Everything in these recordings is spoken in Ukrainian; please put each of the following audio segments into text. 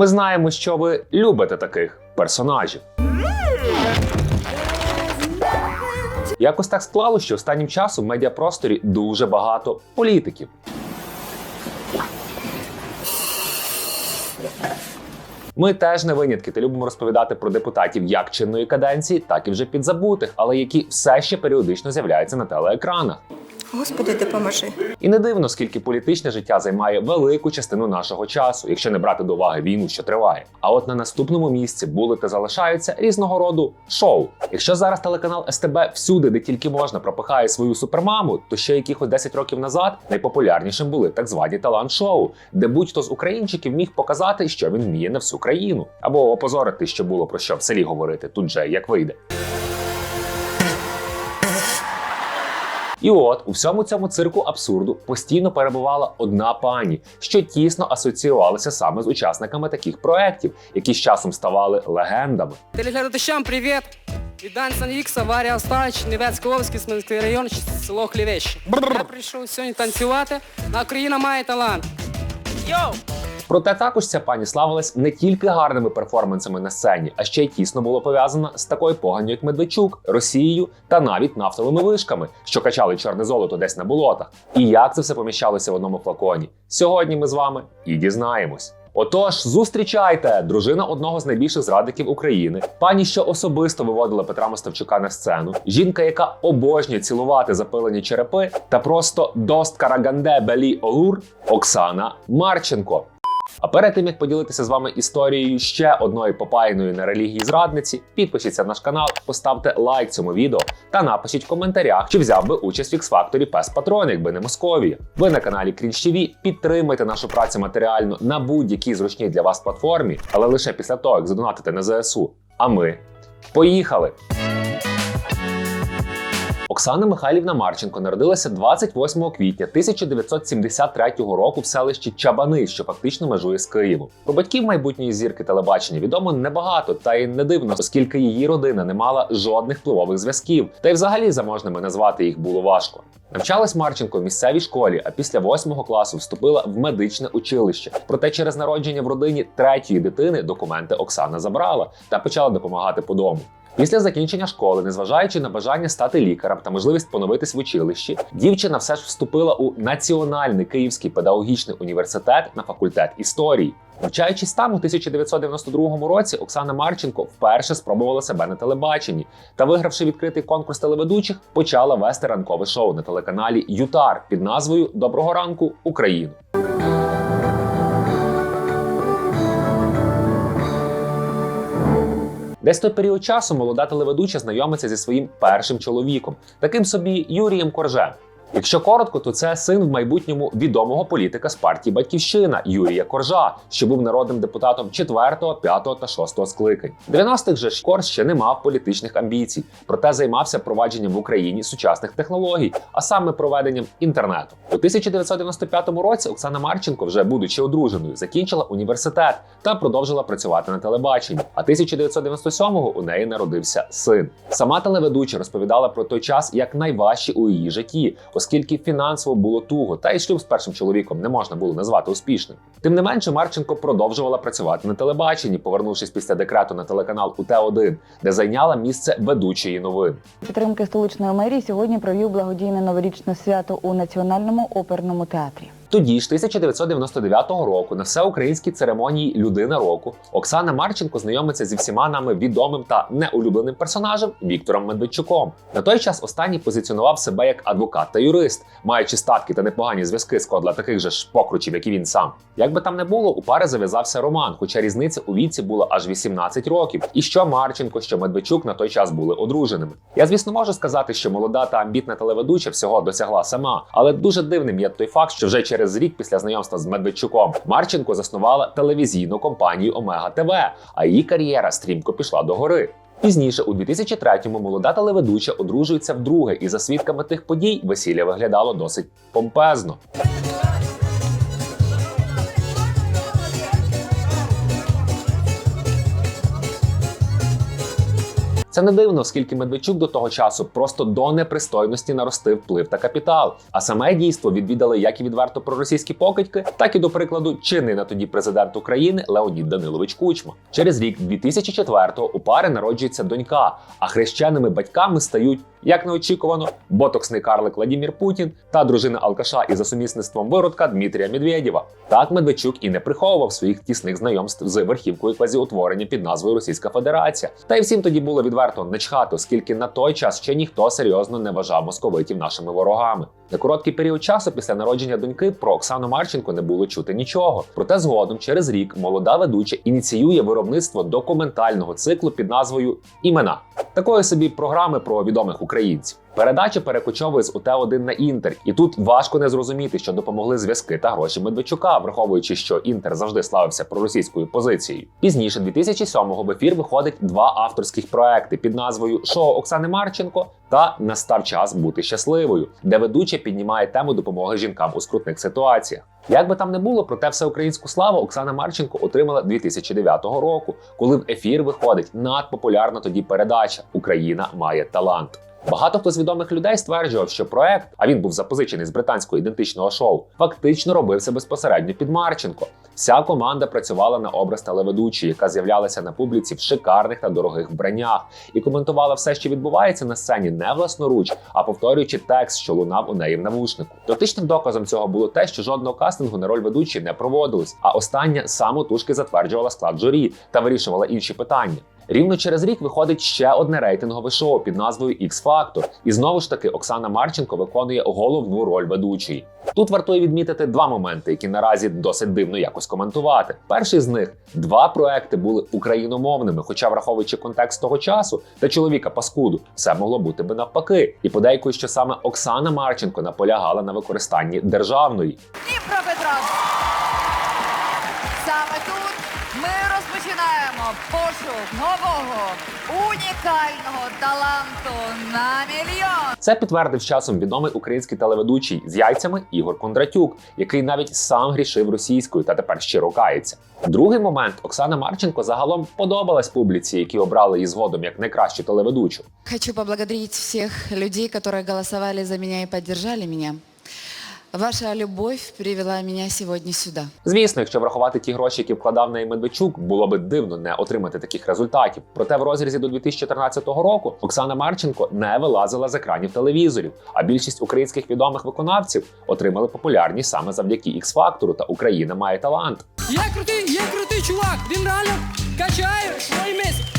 Ми знаємо, що ви любите таких персонажів. Якось так склалося, що останнім часом в медіапросторі дуже багато політиків. Ми теж не винятки та любимо розповідати про депутатів як чинної каденції, так і вже підзабутих, але які все ще періодично з'являються на телеекранах. Господи, допоможи. І не дивно, скільки політичне життя займає велику частину нашого часу, якщо не брати до уваги війну, що триває. А от на наступному місці були та залишаються різного роду шоу. Якщо зараз телеканал СТБ всюди, де тільки можна, пропихає свою супермаму, то ще якихось 10 років назад найпопулярнішим були так звані талант-шоу, де будь-хто з українчиків міг показати, що він вміє на всю країну, або опозорити, що було про що в селі говорити тут же як вийде. І от у всьому цьому цирку абсурду постійно перебувала одна пані, що тісно асоціювалася саме з учасниками таких проєктів, які з часом ставали легендами. Телеглядачам привіт! Від Данцан Ікс, Аварія Останч, Невецький Ловський, Смільський район, село Хлівещі. Я прийшов сьогодні танцювати, а Україна має талант. Йоу! Проте також ця пані славилась не тільки гарними перформансами на сцені, а ще й тісно було пов'язана з такою поганню, як Медведчук, Росією та навіть нафтовими вишками, що качали чорне золото десь на болотах. І як це все поміщалося в одному флаконі? Сьогодні ми з вами і дізнаємось. Отож, зустрічайте дружина одного з найбільших зрадників України, пані, що особисто виводила Петра Мостовчука на сцену, жінка, яка обожнює цілувати запилені черепи, та просто дост караганде белі олур Оксана Марченко. А перед тим як поділитися з вами історією ще одної попаяної на релігії зрадниці, підпишіться на наш канал, поставте лайк цьому відео та напишіть в коментарях, чи взяв би участь в X-Factor Пес Патрон, якби не Московія. Ви на каналі Крінж TV, підтримайте нашу працю матеріально на будь-якій зручній для вас платформі, але лише після того, як задонатите на ЗСУ. А ми поїхали! Оксана Михайлівна Марченко народилася 28 квітня 1973 року в селищі Чабани, що фактично межує з Києвом. Про батьків майбутньої зірки телебачення відомо небагато, та й не дивно, оскільки її родина не мала жодних впливових зв'язків, та й взагалі заможними назвати їх було важко. Навчалась Марченко в місцевій школі, а після восьмого класу вступила в медичне училище. Проте через народження в родині третьої дитини документи Оксана забрала та почала допомагати по дому. Після закінчення школи, незважаючи на бажання стати лікарем та можливість поновитись в училищі, дівчина все ж вступила у Національний Київський педагогічний університет на факультет історії. Навчаючись там у 1992 році, Оксана Марченко вперше спробувала себе на телебаченні та, вигравши відкритий конкурс телеведучих, почала вести ранкове шоу на телеканалі Ютар під назвою Доброго ранку Україну. Десь той період часу молода телеведуча знайомиться зі своїм першим чоловіком, таким собі Юрієм Коржем. Якщо коротко, то це син в майбутньому відомого політика з партії Батьківщина Юрія Коржа, що був народним депутатом 4, 5 та 6 скликань. 90-х же ж Корж ще не мав політичних амбіцій, проте займався провадженням в Україні сучасних технологій, а саме проведенням інтернету. У 1995 році Оксана Марченко, вже будучи одруженою, закінчила університет та продовжила працювати на телебаченні. А 1997-го у неї народився син. Сама телеведуча розповідала про той час як найважчий у її житті оскільки фінансово було туго, та й шлюб з першим чоловіком не можна було назвати успішним. Тим не менше, Марченко продовжувала працювати на телебаченні, повернувшись після декрету на телеканал УТ1, де зайняла місце ведучої новин. Підтримки столичної мерії сьогодні провів благодійне новорічне свято у Національному оперному театрі. Тоді ж 1999 року на всеукраїнській церемонії Людина року Оксана Марченко знайомиться зі всіма нами відомим та неулюбленим персонажем Віктором Медведчуком. На той час останній позиціонував себе як адвокат та юрист, маючи статки та непогані зв'язки з кодла таких же ж покручів, як і він сам. Як би там не було, у пари зав'язався роман, хоча різниця у віці була аж 18 років. І що Марченко, що Медведчук на той час були одруженими. Я, звісно, можу сказати, що молода та амбітна телеведуча всього досягла сама, але дуже дивним є той факт, що вже через рік після знайомства з Медведчуком Марченко заснувала телевізійну компанію Омега ТВ, а її кар'єра стрімко пішла до гори. Пізніше, у 2003-му, молода телеведуча одружується вдруге, і за свідками тих подій весілля виглядало досить помпезно. Це не дивно, оскільки Медведчук до того часу просто до непристойності наростив вплив та капітал. А саме дійство відвідали як і відверто проросійські покидьки, так і до прикладу чинний на тоді президент України Леонід Данилович Кучма. Через рік 2004-го у пари народжується донька, а хрещеними батьками стають, як неочікувано, ботоксний карлик Владімір Путін та дружина алкаша і за сумісництвом виродка Дмитрія Медведєва. Так Медведчук і не приховував своїх тісних знайомств з верхівкою квазіутворення під назвою Російська Федерація. Та й всім тоді було відверто начхати, оскільки на той час ще ніхто серйозно не вважав московитів нашими ворогами. На короткий період часу після народження доньки про Оксану Марченко не було чути нічого. Проте згодом, через рік, молода ведуча ініціює виробництво документального циклу під назвою Імена такої собі програми про відомих українців. Передача перекочовує з УТ-1 на Інтер, і тут важко не зрозуміти, що допомогли зв'язки та гроші Медведчука, враховуючи, що Інтер завжди славився проросійською позицією. Пізніше, 2007-го, в ефір виходить два авторських проекти під назвою Шоу Оксани Марченко та Настав час бути щасливою, де ведуча піднімає тему допомоги жінкам у скрутних ситуаціях. Як би там не було, проте всеукраїнську славу Оксана Марченко отримала 2009 року, коли в ефір виходить надпопулярна тоді передача Україна має талант. Багато хто з відомих людей стверджував, що проект, а він був запозичений з британського ідентичного шоу, фактично робився безпосередньо під Марченко. Вся команда працювала на образ телеведучої, яка з'являлася на публіці в шикарних та дорогих вбраннях, і коментувала все, що відбувається на сцені, не власноруч, а повторюючи текст, що лунав у неї в навушнику. Дотичним доказом цього було те, що жодного кастингу на роль ведучої не проводилось, а остання самотужки затверджувала склад журі та вирішувала інші питання. Рівно через рік виходить ще одне рейтингове шоу під назвою X Factor. І знову ж таки Оксана Марченко виконує головну роль ведучої. Тут вартує відмітити два моменти, які наразі досить дивно якось коментувати. Перший з них два проекти були україномовними, хоча, враховуючи контекст того часу та чоловіка паскуду, все могло бути би навпаки. І подейкують, що саме Оксана Марченко наполягала на використанні державної. Дніпропетровськ. Нового унікального таланту на мільйон. Це підтвердив часом відомий український телеведучий з яйцями Ігор Кондратюк, який навіть сам грішив російською та тепер щиро кається. Другий момент Оксана Марченко загалом подобалась публіці, які обрали її згодом як найкращу телеведучу. Хочу поблагодарить всех людей, которые голосовали за меня и поддержали меня. Ваша любовь привела меня сегодня сюда. Звісно, якщо врахувати ті гроші, які вкладав неї Медведчук, було би дивно не отримати таких результатів. Проте в розрізі до 2014 року Оксана Марченко не вилазила з екранів телевізорів, а більшість українських відомих виконавців отримали популярність саме завдяки x фактору та Україна має талант. Я крутий, я крутий чувак. Він реально качає свої місць.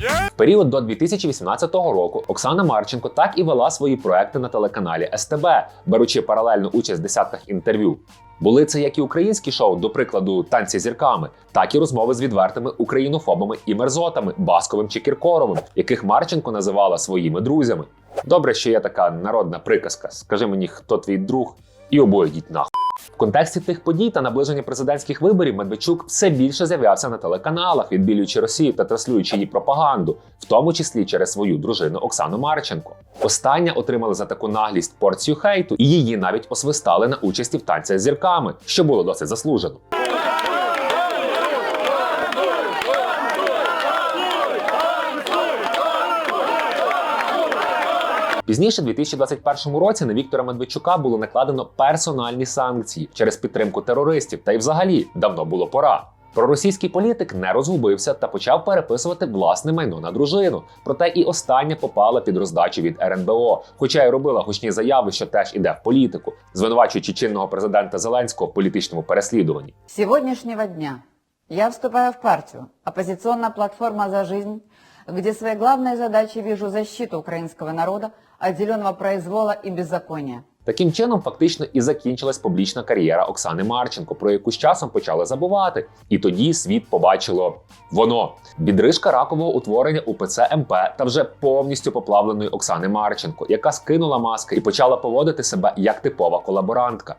В період до 2018 року Оксана Марченко так і вела свої проекти на телеканалі СТБ, беручи паралельно участь в десятках інтерв'ю. Були це як і українські шоу, до прикладу, танці зірками, так і розмови з відвертими українофобами і мерзотами Басковим чи Кіркоровим, яких Марченко називала своїми друзями. Добре, що є така народна приказка: скажи мені, хто твій друг, і обоє йдіть нахуй. В контексті тих подій та наближення президентських виборів Медведчук все більше з'являвся на телеканалах, відбілюючи Росію та транслюючи її пропаганду, в тому числі через свою дружину Оксану Марченко. Остання отримала за таку наглість порцію хейту, і її навіть освистали на участі в танцях з зірками, що було досить заслужено. Пізніше, у 2021 році, на Віктора Медведчука було накладено персональні санкції через підтримку терористів, та й взагалі давно було пора. Проросійський політик не розгубився та почав переписувати власне майно на дружину. Проте і остання попала під роздачу від РНБО, хоча й робила гучні заяви, що теж іде в політику, звинувачуючи чинного президента Зеленського в політичному переслідуванні. С сегодняшнего дня я вступаю в партию «Оппозиционная платформа за жизнь», где своей главной задачей вижу защиту украинского народа, отделенного произвола и беззакония. Таким чином, фактично і закінчилась публічна кар'єра Оксани Марченко, про яку з часом почали забувати. І тоді світ побачило воно відрижка ракового утворення УПЦ МП та вже повністю поплавленої Оксани Марченко, яка скинула маски і почала поводити себе як типова колаборантка.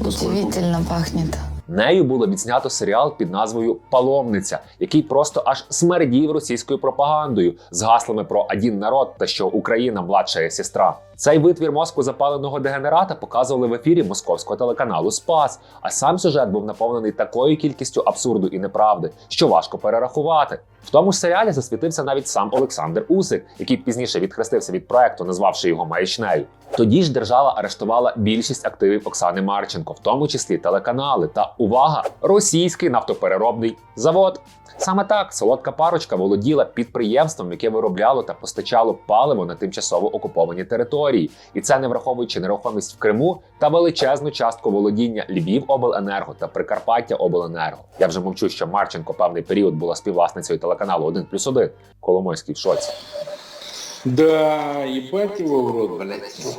Удивительно пахнет. Нею було відзнято серіал під назвою Паломниця, який просто аж смердів російською пропагандою з гаслами про один народ та що Україна младша сестра. Цей витвір мозку запаленого дегенерата показували в ефірі московського телеканалу Спас. А сам сюжет був наповнений такою кількістю абсурду і неправди, що важко перерахувати. В тому ж серіалі засвітився навіть сам Олександр Усик, який пізніше відхрестився від проекту, назвавши його маячнею. Тоді ж держава арештувала більшість активів Оксани Марченко, в тому числі телеканали та увага, російський нафтопереробний завод. Саме так солодка парочка володіла підприємством, яке виробляло та постачало паливо на тимчасово окуповані території, і це не враховуючи нерухомість в Криму та величезну частку володіння Львівобленерго та Прикарпаття Обленерго. Я вже мовчу, що Марченко певний період була співвласницею телеканалу 1 плюс 1. Коломойський в шоці. Да, в рот, блядь.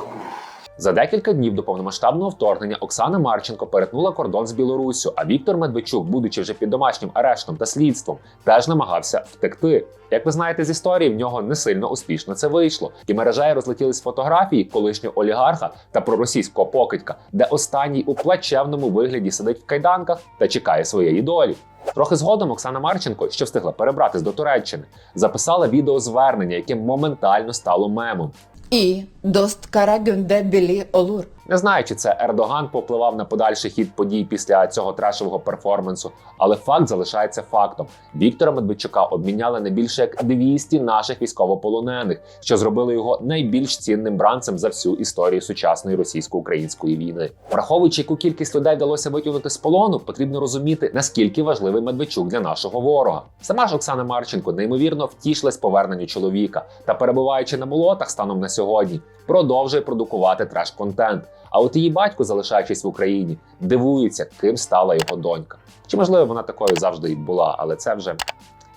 За декілька днів до повномасштабного вторгнення Оксана Марченко перетнула кордон з Білоруссю, а Віктор Медведчук, будучи вже під домашнім арештом та слідством, теж намагався втекти. Як ви знаєте з історії, в нього не сильно успішно це вийшло. І мережею розлетілись фотографії колишнього олігарха та проросійського покидька, де останній у плачевному вигляді сидить в кайданках та чекає своєї долі. Трохи згодом Оксана Марченко, що встигла перебратись до Туреччини, записала відеозвернення, яке моментально стало мемом. И дост кара гюнде білі олур. Не знаю, чи це Ердоган попливав на подальший хід подій після цього трешового перформансу, але факт залишається фактом. Віктора Медведчука обміняли не більше як 200 наших військовополонених, що зробили його найбільш цінним бранцем за всю історію сучасної російсько-української війни. Враховуючи, яку кількість людей вдалося витягнути з полону, потрібно розуміти, наскільки важливий Медведчук для нашого ворога. Сама ж Оксана Марченко неймовірно втішилась поверненню чоловіка та, перебуваючи на болотах станом на сьогодні, продовжує продукувати треш-контент. А от її батько, залишаючись в Україні, дивується, ким стала його донька. Чи можливо вона такою завжди і була, але це вже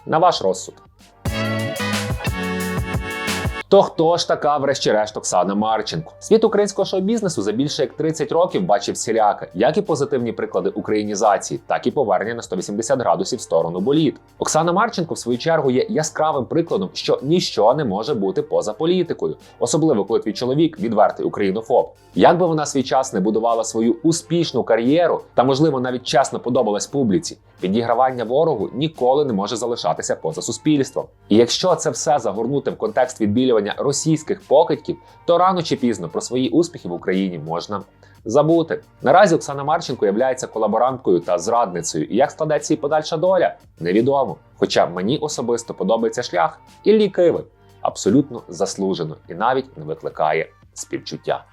на ваш розсуд. То хто ж така, врешті-решт, Оксана Марченко? Світ українського шоу-бізнесу за більше як 30 років бачив всіляке, як і позитивні приклади українізації, так і повернення на 180 градусів в сторону боліт. Оксана Марченко, в свою чергу, є яскравим прикладом, що ніщо не може бути поза політикою, особливо коли твій чоловік відвертий українофоб. Як би вона свій час не будувала свою успішну кар'єру та, можливо, навіть чесно подобалась публіці, підігравання ворогу ніколи не може залишатися поза суспільством. І якщо це все загорнути в контекст відбілювання російських покидьків, то рано чи пізно про свої успіхи в Україні можна забути. Наразі Оксана Марченко є колаборанткою та зрадницею, і як складеться її подальша доля, невідомо. Хоча мені особисто подобається шлях Іллі Киви. Абсолютно заслужено і навіть не викликає співчуття.